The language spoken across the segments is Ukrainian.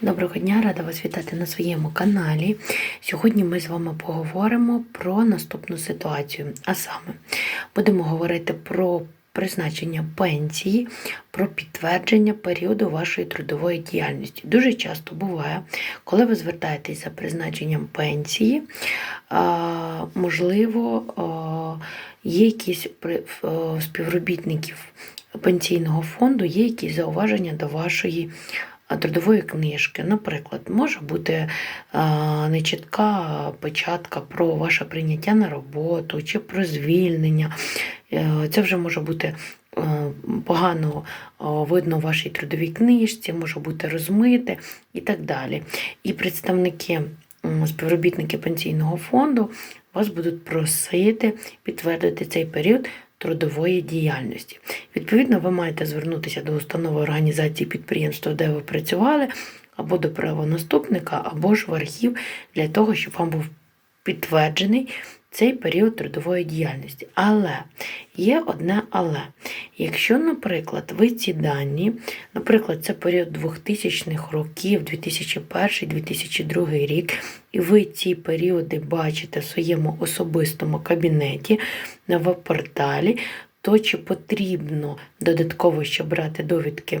Доброго дня, рада вас вітати на своєму каналі. Сьогодні ми з вами поговоримо про наступну ситуацію. А саме, будемо говорити про призначення пенсії, про підтвердження періоду вашої трудової діяльності. Дуже часто буває, коли ви звертаєтесь за призначенням пенсії, можливо, є якісь співробітників пенсійного фонду, є якісь зауваження до вашої трудової книжки. Наприклад, може бути нечітка печатка про ваше прийняття на роботу чи про звільнення. Е, Це вже може бути е, погано видно в вашій трудовій книжці, може бути розмите і так далі. І представники, співробітники пенсійного фонду вас будуть просити підтвердити цей період трудової діяльності. Відповідно, ви маєте звернутися до установи організації підприємства, де ви працювали, або до правонаступника, або ж в архів для того, щоб вам був підтверджений цей період трудової діяльності. Але є одне але. Якщо, наприклад, ви ці дані, наприклад, це період 2000-х років, 2001-2002 рік, і ви ці періоди бачите в своєму особистому кабінеті на веб-порталі, то чи потрібно додатково ще брати довідки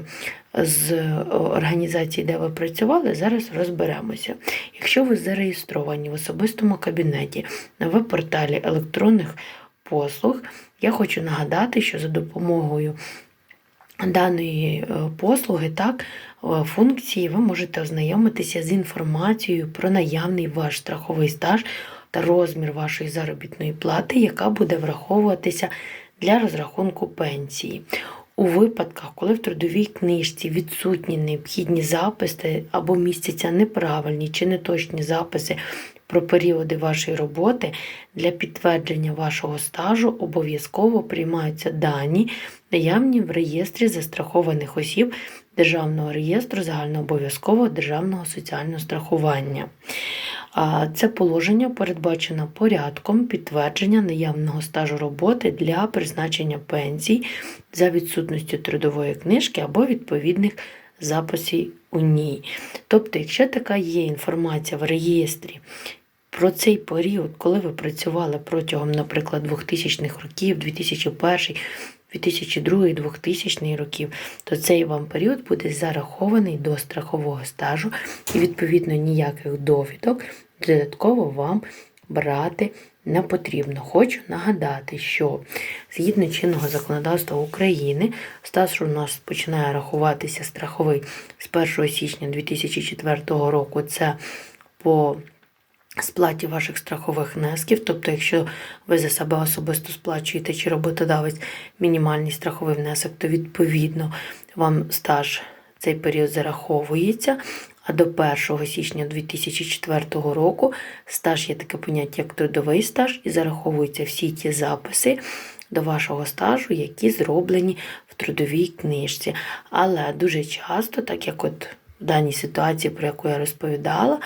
з е, організації, де ви працювали, зараз розберемося. Якщо ви зареєстровані в особистому кабінеті на веб-порталі електронних послуг, я хочу нагадати, що за допомогою даної е, послуги, так, функції, ви можете ознайомитися з інформацією про наявний ваш страховий стаж та розмір вашої заробітної плати, яка буде враховуватися для розрахунку пенсії. У випадках, коли в трудовій книжці відсутні необхідні записи або містяться неправильні чи неточні записи про періоди вашої роботи, для підтвердження вашого стажу обов'язково приймаються дані, наявні в реєстрі застрахованих осіб Державного реєстру загальнообов'язкового державного соціального страхування. А Це положення передбачено порядком підтвердження наявного стажу роботи для призначення пенсій за відсутністю трудової книжки або відповідних записів у ній. Тобто, якщо така є інформація в реєстрі про цей період, коли ви працювали протягом, наприклад, 2000-х років, 2001 2002 2000 років, то цей вам період буде зарахований до страхового стажу і, відповідно, ніяких довідок додатково вам брати не потрібно. Хочу нагадати, що згідно чинного законодавства України, стаж у нас починає рахуватися страховий з 1 січня 2004 року. Це по сплаті ваших страхових внесків, тобто, якщо ви за себе особисто сплачуєте чи роботодавець мінімальний страховий внесок, то відповідно вам стаж цей період зараховується. А до 1 січня 2004 року стаж є таке поняття, як трудовий стаж, і зараховуються всі ті записи до вашого стажу, які зроблені в трудовій книжці. Але дуже часто, так як от в даній ситуації, про яку я розповідала,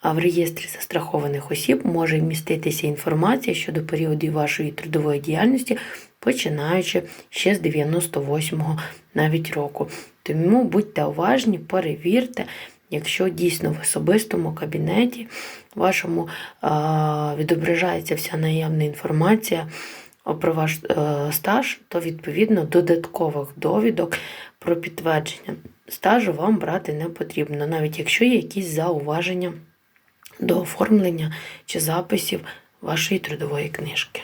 а в реєстрі застрахованих осіб може міститися інформація щодо періодів вашої трудової діяльності, починаючи ще з 98-го навіть року. Тому будьте уважні, перевірте, якщо дійсно в особистому кабінеті вашому відображається вся наявна інформація про ваш е, стаж, то відповідно додаткових довідок про підтвердження стажу вам брати не потрібно, навіть якщо є якісь зауваження до оформлення чи записів вашої трудової книжки.